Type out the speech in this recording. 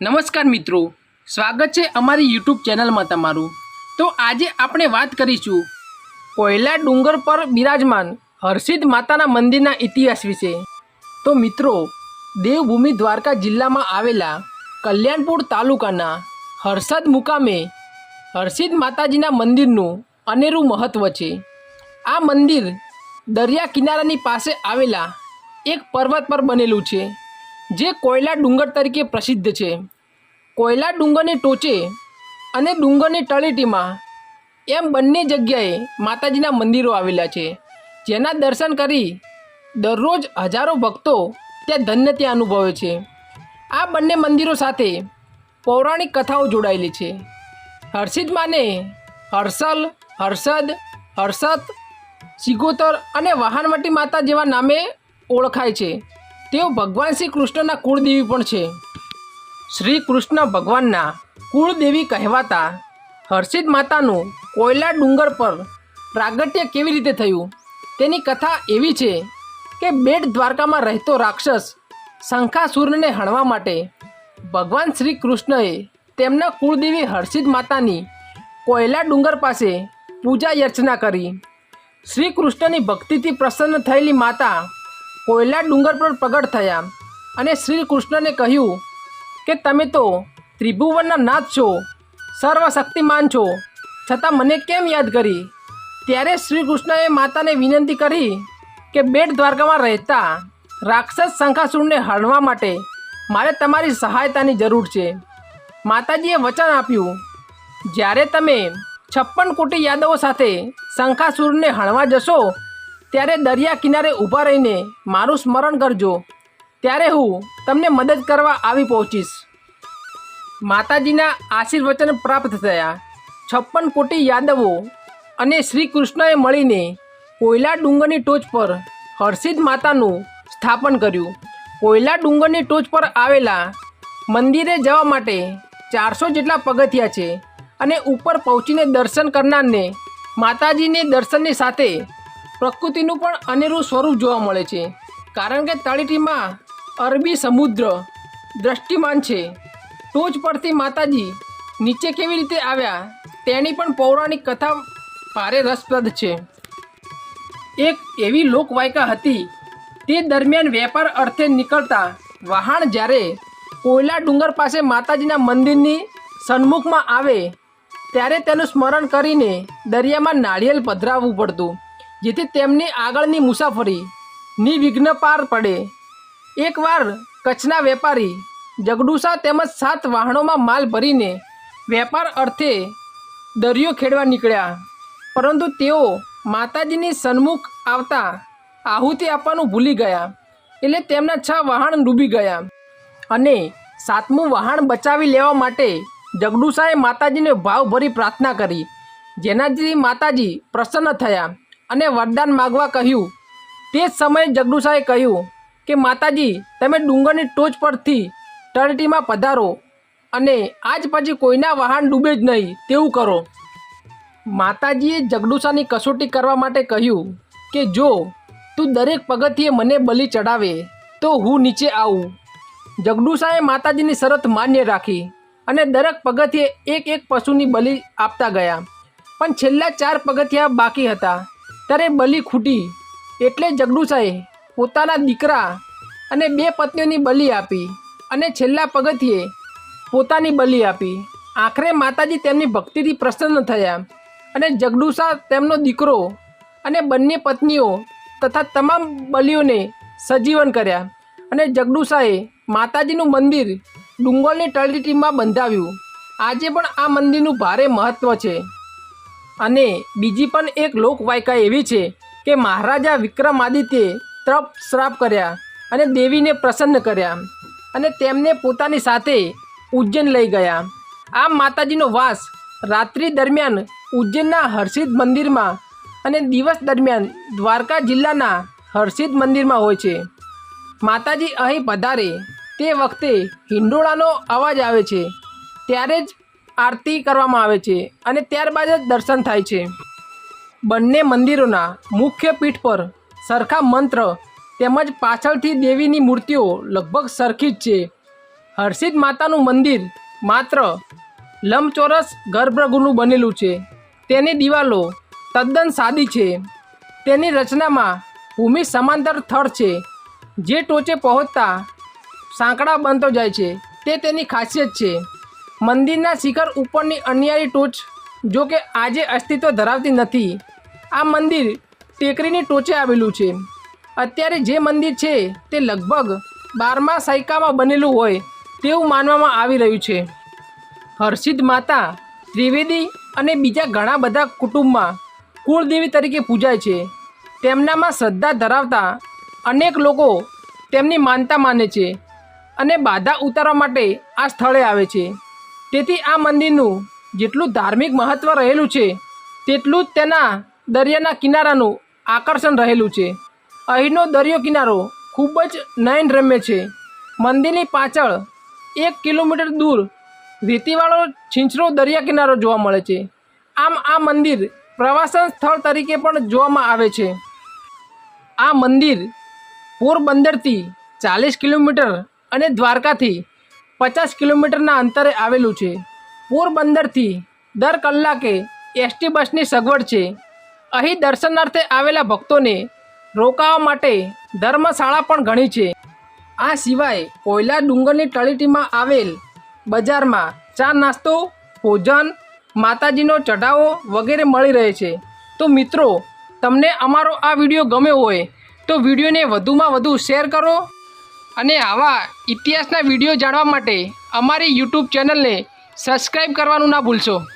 નમસ્કાર મિત્રો. સ્વાગત છે અમારી યુટ્યુબ ચેનલમાં તમારું. તો આજે આપણે વાત કરીશું કોયલા ડુંગર પર બિરાજમાન હર્ષિદ માતાના મંદિરના ઇતિહાસ વિશે. તો મિત્રો, દેવભૂમિ દ્વારકા જિલ્લામાં આવેલા કલ્યાણપુર તાલુકાના હર્ષદ મુકામે હર્ષિદ માતાજીના મંદિરનું અનેરું મહત્ત્વ છે. આ મંદિર દરિયા કિનારાની પાસે આવેલા એક પર્વત પર બનેલું છે. જે કોયલા ડુંગર તરીકે પ્રસિદ્ધ છે. કોયલા ડુંગરની ટોચે અને ડુંગરની તળેટીમાં એમ બંને જગ્યાએ માતાજીના મંદિરો આવેલા છે. જેના દર્શન કરી દરરોજ હજારો ભક્તો ત્યાં ધન્યતા અનુભવે છે. આ બંને મંદિરો સાથે પૌરાણિક કથાઓ જોડાયેલી છે. હર્ષિદ માને હર્ષલ, હર્ષદ, હર્ષત સિગોતર અને વાહનવટી માતા જેવા નામે ઓળખાય છે. તેઓ ભગવાન શ્રી કૃષ્ણના કુળદેવી પણ છે. શ્રી કૃષ્ણ ભગવાનના કુળદેવી કહેવાતા હર્ષિદ માતાનું કોયલા ડુંગર પર પ્રાગટ્ય કેવી રીતે થયું? તેની કથા એવી છે કે બેટ દ્વારકામાં રહેતો રાક્ષસ શંખાસુરને હણવા માટે ભગવાન શ્રી કૃષ્ણએ તેમના કુળદેવી હર્ષિદ માતાની કોયલા ડુંગર પાસે પૂજા યર્ચના કરી. શ્રી કૃષ્ણની ભક્તિથી પ્રસન્ન થયેલી માતા કોયલા ડુંગર પર પ્રગટ થયા અને શ્રી કૃષ્ણને કહ્યું કે તમે તો ત્રિભુવનના નાથ છો, સર્વશક્તિમાન છો. છતાં મને કેમ યાદ કરી? ત્યારે શ્રી કૃષ્ણએ માતાને વિનંતી કરી કે બેટ દ્વારકામાં રહેતા રાક્ષસ શંખાસુરને હણવા માટે મારે તમારી સહાયતાની જરૂર છે. માતાજીએ વચન આપ્યું, જ્યારે તમે છપ્પન કોટી યાદવો સાથે શંખાસુરને હણવા જશો ત્યારે દરિયા કિનારે ઊભા રહીને મારું સ્મરણ કરજો. ત્યારે હું તમને મદદ કરવા આવી પહોંચીશ. માતાજીના આશીર્વચન પ્રાપ્ત થયા. છપ્પન કોટી યાદવો અને શ્રી કૃષ્ણએ મળીને કોયલા ડુંગરની ટોચ પર હર્ષિદ માતાનું સ્થાપન કર્યું. કોયલા ડુંગરની ટોચ પર આવેલા મંદિરે જવા માટે ચારસો જેટલા પગથિયા છે અને ઉપર પહોંચીને દર્શન કરનારને માતાજીને દર્શનની સાથે પ્રકૃતિનું પણ અનેરું સ્વરૂપ જોવા મળે છે. કારણ કે તળેટીમાં અરબી સમુદ્ર દ્રષ્ટિમાન છે. ટોચ પરથી માતાજી નીચે કેવી રીતે આવ્યા તેની પણ પૌરાણિક કથા ભારે રસપ્રદ છે. એક એવી લોકવાયકા હતી, તે દરમિયાન વેપાર અર્થે નીકળતા વહાણ જ્યારે કોયલા ડુંગર પાસે માતાજીના મંદિરની સન્મુખમાં આવે, ત્યારે તેનું સ્મરણ કરીને દરિયામાં નાળિયેર પધરાવવું પડતું. જેથી તેમની આગળની મુસાફરી નિવિઘ્ન પાર પડે. એકવાર કચ્છના વેપારી જગડુસા તેમજ સાત વાહનોમાં માલ ભરીને વેપાર અર્થે દરિયો ખેડવા નીકળ્યા. પરંતુ તેઓ માતાજીની સન્મુખ આવતા આહુતિ આપવાનું ભૂલી ગયા એટલે તેમના છ વાહન ડૂબી ગયા. અને સાતમું વાહન બચાવી લેવા માટે જગડુસાએ માતાજીને ભાવભરી પ્રાર્થના કરી. જેનાથી માતાજી પ્રસન્ન થયા. અને વરદાન માગવા કહ્યું. તે જ સમયે જગડુસાએ કહ્યું કે, માતાજી, તમે ડુંગરની ટોચ પરથી તળેટીમાં પધારો અને આજ પછી કોઈના વાહન ડૂબે જ નહીં તેવું કરો. માતાજીએ જગડુસાની કસોટી કરવા માટે કહ્યું કે, જો તું દરેક પગથિયે મને બલિ ચડાવે તો હું નીચે આવું. જગડુસાએ માતાજીની શરત માન્ય રાખી અને દરેક પગથિયે એક એક પશુની બલિ આપતા ગયા. પણ છેલ્લા ચાર પગથિયા બાકી હતા. ત્યારે બલી ખૂટી. એટલે જગડુસાએ પોતાના દીકરા અને બે પત્નીઓની બલિ આપી અને છેલ્લા પગથિયે પોતાની બલિ આપી. આખરે માતાજી તેમની ભક્તિથી પ્રસન્ન થયા અને જગડુસા તેમનો દીકરો અને બંને પત્નીઓ તથા તમામ બલિઓને સજીવન કર્યા અને જગડુસાએ માતાજીનું મંદિર ડુંગરની તળેટીમાં બંધાવ્યું. આજે પણ આ મંદિરનું ભારે મહત્ત્વ છે. અને બીજી પણ એક લોકવાયકા એવી છે કે મહારાજા વિક્રમાદિત્યે તપ શ્રાપ કર્યા અને દેવીને પ્રસન્ન કર્યા અને તેમને પોતાની સાથે ઉજ્જૈન લઈ ગયા. આ માતાજીનો વાસ રાત્રિ દરમિયાન ઉજ્જૈનના હર્ષિદ મંદિરમાં અને દિવસ દરમિયાન દ્વારકા જિલ્લાના હર્ષિદ મંદિરમાં હોય છે. માતાજી અહીં પધારે તે વખતે હિંડોળાનો અવાજ આવે છે. ત્યારે જ આરતી કરવામાં આવે છે અને ત્યારબાદ જ દર્શન થાય છે. બંને મંદિરોના મુખ્ય પીઠ પર સરખા મંત્ર તેમજ પાછળથી દેવીની મૂર્તિઓ લગભગ સરખી જ છે. હર્ષિદ માતાનું મંદિર માત્ર લંબચોરસ ગર્ભગૃહનું બનેલું છે. તેની દિવાલો તદ્દન સાદી છે. તેની રચનામાં ભૂમિ સમાંતર થળ છે. જે ટોચે પહોંચતા સાંકડા બનતો જાય છે. તે તેની ખાસિયત છે. મંદિરના શિખર ઉપરની અન્યારી ટોચ જો કે આજે અસ્તિત્વ ધરાવતી નથી. આ મંદિર ટેકરીની ટોચે આવેલું છે. અત્યારે જે મંદિર છે તે લગભગ બારમા સૈકામાં બનેલું હોય તેવું માનવામાં આવી રહ્યું છે. હર્ષિદ માતા, ત્રિવેદી અને બીજા ઘણા બધા કુટુંબમાં કુળદેવી તરીકે પૂજાય છે. તેમનામાં શ્રદ્ધા ધરાવતા અનેક લોકો તેમની માનતા માને છે અને બાધા ઉતારવા માટે આ સ્થળે આવે છે. તેથી આ મંદિરનું જેટલું ધાર્મિક મહત્ત્વ રહેલું છે, તેટલું જ તેના દરિયાના કિનારાનું આકર્ષણ રહેલું છે. અહીંનો દરિયો કિનારો ખૂબ જ નયનરમ્ય છે. મંદિરની પાછળ એક કિલોમીટર દૂર રેતીવાળો છીંછરો દરિયા કિનારો જોવા મળે છે. આમ આ મંદિર પ્રવાસન સ્થળ તરીકે પણ જોવામાં આવે છે. આ મંદિર પોરબંદરથી ચાલીસ કિલોમીટર અને દ્વારકાથી પચાસ કિલોમીટરના અંતરે આવેલું છે. પોરબંદરથી દર કલાકે એસટી બસની સગવડ છે. અહીં દર્શનાર્થે આવેલા ભક્તોને રોકાવા માટે ધર્મશાળા પણ ઘણી છે. આ સિવાય કોયલા ડુંગરની તળેટીમાં આવેલ બજારમાં ચા નાસ્તો, ભોજન, માતાજીનો ચઢાવો વગેરે મળી રહે છે. તો મિત્રો, તમને અમારો આ વીડિયો ગમ્યો હોય તો વિડીયોને વધુમાં વધુ શેર કરો અને આવા ઇતિહાસના વીડિયો જાણવા માટે અમારી યુટ્યુબ ચેનલને સબસ્ક્રાઈબ કરવાનું ના ભૂલશો.